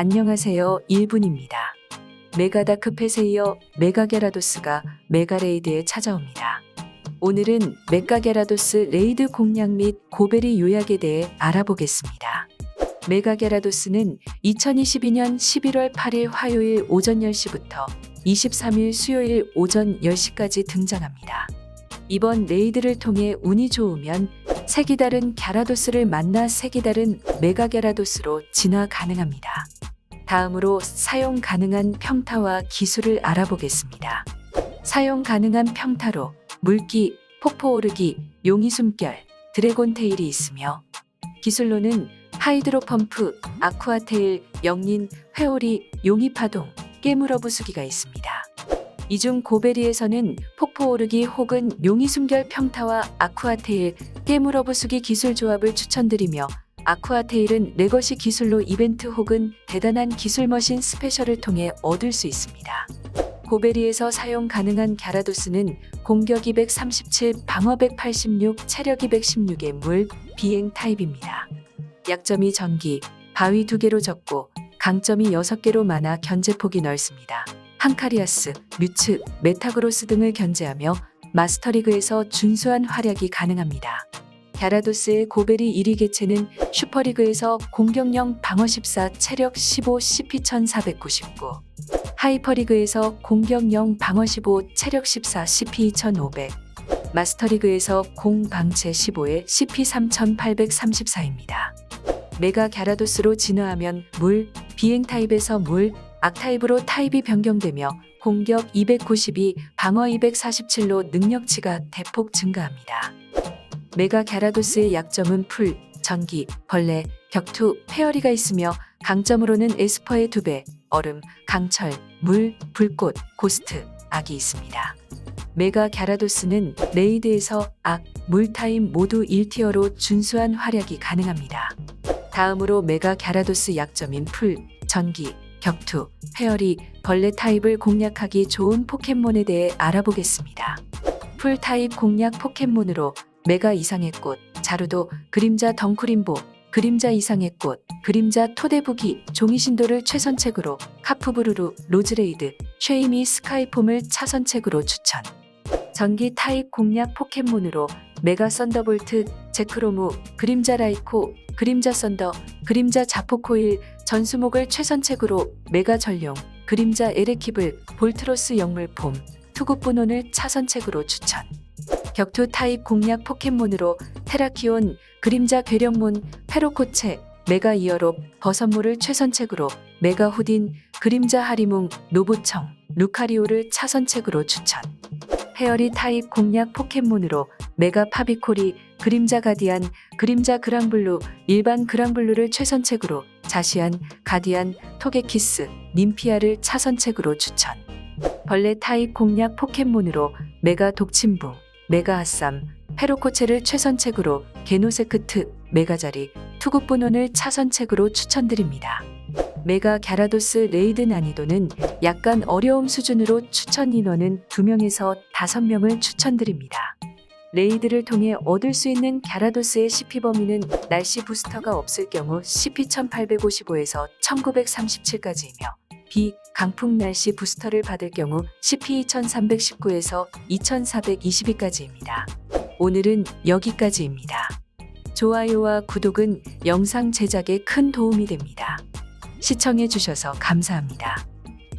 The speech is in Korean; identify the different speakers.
Speaker 1: 안녕하세요 1분입니다. 메가다크 펫에 이어 메가게라도스가 메가레이드에 찾아옵니다. 오늘은 메가게라도스 레이드 공략 및 고베리 요약에 대해 알아보겠습니다. 메가게라도스는 2022년 11월 8일 화요일 오전 10시부터 23일 수요일 오전 10시까지 등장합니다. 이번 레이드를 통해 운이 좋으면 색이 다른 갸라도스를 만나 색이 다른 메가게라도스로 진화 가능합니다. 다음으로 사용 가능한 평타와 기술을 알아보겠습니다. 사용 가능한 평타로 물기, 폭포 오르기, 용의 숨결, 드래곤 테일이 있으며 기술로는 하이드로 펌프, 아쿠아 테일, 영린, 회오리, 용의 파동, 깨물어 부수기가 있습니다. 이 중 고베리에서는 폭포 오르기 혹은 용의 숨결 평타와 아쿠아 테일, 깨물어 부수기 기술 조합을 추천드리며 아쿠아 테일은 레거시 기술로 이벤트 혹은 대단한 기술 머신 스페셜을 통해 얻을 수 있습니다. 고베리에서 사용 가능한 갸라도스는 공격 237, 방어 186, 체력 216의 물, 비행 타입입니다. 약점이 전기, 바위 2개로 적고 강점이 6개로 많아 견제폭이 넓습니다. 한카리아스, 뮤츠, 메타그로스 등을 견제하며 마스터리그에서 준수한 활약이 가능합니다. 갸라도스의 고베리 1위 개체는 슈퍼리그에서 공격력 방어 14, 체력 15, CP 1499. 하이퍼리그에서 공격력 방어 15, 체력 14, CP 2500. 마스터리그에서 공 방체 15에 CP 3834입니다. 메가 갸라도스로 진화하면 물, 비행 타입에서 물, 악 타입으로 타입이 변경되며 공격 292, 방어 247로 능력치가 대폭 증가합니다. 메가 갸라도스의 약점은 풀, 전기, 벌레, 격투, 페어리가 있으며 강점으로는 에스퍼의 두 배, 얼음, 강철, 물, 불꽃, 고스트, 악이 있습니다. 메가 갸라도스는 레이드에서 악, 물 타입 모두 1티어로 준수한 활약이 가능합니다. 다음으로 메가 갸라도스 약점인 풀, 전기, 격투, 페어리, 벌레 타입을 공략하기 좋은 포켓몬에 대해 알아보겠습니다. 풀 타입 공략 포켓몬으로 메가 이상의 꽃, 자루도, 그림자 덩크림보, 그림자 이상의 꽃, 그림자 토대부기, 종이신도를 최선책으로, 카프브루루, 로즈레이드, 쉐이미 스카이폼을 차선책으로 추천. 전기 타입 공략 포켓몬으로 메가 썬더볼트, 제크로무, 그림자 라이코, 그림자 썬더, 그림자 자포코일, 전수목을 최선책으로 메가 전룡, 그림자 에레키블, 볼트로스 영물폼, 투구분혼을 차선책으로 추천. 격투 타입 공략 포켓몬으로 테라키온, 그림자 괴력몬, 페로코체, 메가 이어롭, 버섯물을 최선책으로 메가 후딘, 그림자 하리뭉, 노부청, 루카리오를 차선책으로 추천. 헤어리 타입 공략 포켓몬으로 메가 파비코리, 그림자 가디안, 그림자 그랑블루, 일반 그랑블루를 최선책으로 자시안, 가디안, 토게키스, 님피아를 차선책으로 추천. 벌레 타입 공략 포켓몬으로 메가 독침붕, 메가 핫삼, 페로코체를 최선책으로 게노세크트, 메가자리, 투구분혼을 차선책으로 추천드립니다. 메가 갸라도스 레이드 난이도는 약간 어려움 수준으로 추천 인원은 2명에서 5명을 추천드립니다. 레이드를 통해 얻을 수 있는 갸라도스의 CP 범위는 날씨 부스터가 없을 경우 CP 1855에서 1937까지이며 B 강풍 날씨 부스터를 받을 경우 CP 2319에서 2422까지입니다. 오늘은 여기까지입니다. 좋아요와 구독은 영상 제작에 큰 도움이 됩니다. 시청해 주셔서 감사합니다.